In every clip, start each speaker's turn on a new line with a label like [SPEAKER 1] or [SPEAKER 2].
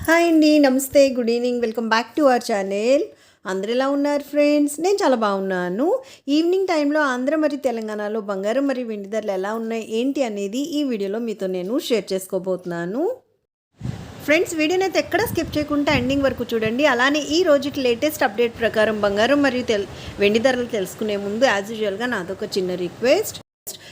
[SPEAKER 1] Hi అండి నమస్తే good evening welcome back to our channel. అందరు ఎలా ఉన్నారు ఫ్రెండ్స్? నేను చాలా బాగున్నాను. ఈవినింగ్ టైంలో ఆంధ్ర మరి తెలంగాణలో బంగారం మరియు వెండి ధరలు ఎలా ఉన్నాయి ఏంటి అనేది ఈ వీడియోలో మీతో నేను షేర్ చేసుకోబోతున్నాను. ఫ్రెండ్స్ వీడియోని అయితే ఎక్కడ స్కిప్ చేయకుండా ఎండింగ్ వరకు చూడండి. అలానే ఈ రోజుకి లేటెస్ట్ అప్డేట్ ప్రకారం బంగారం మరియు తెల్ వెండి ధరలు తెలుసుకునే ముందు యాజ్ యూజువల్గా నాదొక చిన్న రిక్వెస్ట్.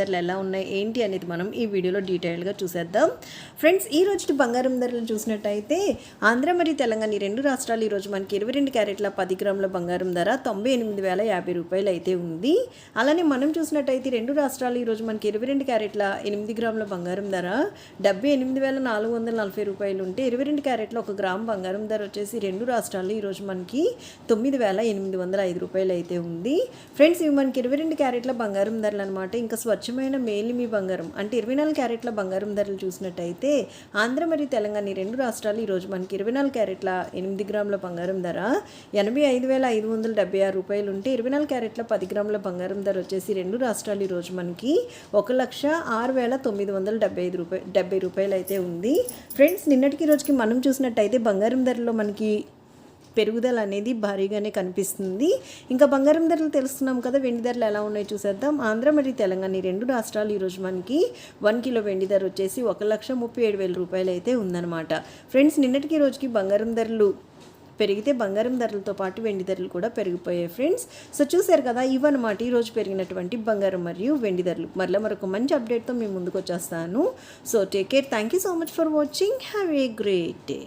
[SPEAKER 1] ధరలు ఎలా ఉన్నాయి ఏంటి అనేది మనం ఈ వీడియోలో డీటెయిల్గా చూసేద్దాం. ఫ్రెండ్స్ ఈ రోజు బంగారం ధరలు చూసినట్టయితే ఆంధ్ర మరియు తెలంగాణ ఈ రెండు రాష్ట్రాలు ఈరోజు మనకి ఇరవై రెండు క్యారెట్ల పది గ్రాముల బంగారం ధర తొంభై ఎనిమిది వేల యాభై రూపాయలు అయితే ఉంది. అలానే మనం చూసినట్టయితే రెండు రాష్ట్రాలు ఈరోజు మనకి ఇరవై రెండు క్యారెట్ల ఎనిమిది గ్రాముల బంగారం ధర డెబ్బై ఎనిమిది వేల నాలుగు వందల నలభై రూపాయలు ఉంటే ఇరవై రెండు క్యారెట్ల ఒక గ్రామ్ బంగారం ధర వచ్చేసి రెండు రాష్ట్రాల్లో ఈరోజు మనకి తొమ్మిది వేల ఎనిమిది వందల ఐదు రూపాయలు అయితే ఉంది. ఫ్రెండ్స్ ఇవి మనకి ఇరవై రెండు క్యారెట్ల బంగారం ధరలు అనమాట ఇంకా స్వచ్ఛమైన మేలిమి బంగారం. అంటే ఇరవై నాలుగు క్యారెట్ల బంగారం ధరలు చూసినట్టయితే ఆంధ్ర మరియు తెలంగాణ ఈ రెండు రాష్ట్రాలు ఈరోజు మనకి ఇరవై నాలుగు క్యారెట్ల ఎనిమిది గ్రాముల బంగారం ధర ఎనభై ఐదు వేల ఐదు వందల డెబ్బై ఆరు రూపాయలు ఉంటే ఇరవై నాలుగు క్యారెట్ల పది గ్రాముల బంగారం ధర వచ్చేసి రెండు రాష్ట్రాలు ఈరోజు మనకి ఒక లక్ష ఆరు వేల తొమ్మిది వందల డెబ్బై ఐదు రూపాయ డెబ్బై రూపాయలు అయితే ఉంది. ఫ్రెండ్స్ నిన్నటికి రోజుకి మనం చూసినట్టయితే బంగారం ధరలో మనకి పెరుగుదల అనేది భారీగానే కనిపిస్తుంది. ఇంకా బంగారం ధరలు తెలుస్తున్నాం కదా వెండి ధరలు ఎలా ఉన్నాయో చూసేద్దాం. ఆంధ్ర మరియు తెలంగాణ ఈ రెండు రాష్ట్రాలు ఈరోజు మనకి వన్ కిలో వెండి ధర వచ్చేసి ఒక లక్ష ముప్పై ఏడు వేల రూపాయలు అయితే ఉందన్నమాట. ఫ్రెండ్స్ నిన్నటికి రోజుకి బంగారం ధరలు పెరిగితే బంగారం ధరలతో పాటు వెండి ధరలు కూడా పెరిగిపోయాయి ఫ్రెండ్స్. సో చూశారు కదా ఇవన్నమాట ఈరోజు పెరిగినటువంటి బంగారం మరియు వెండి ధరలు. మరలా మరొక మంచి అప్డేట్తో మేము ముందుకు వచ్చేస్తాను. So take care thank you so much for watching have a great day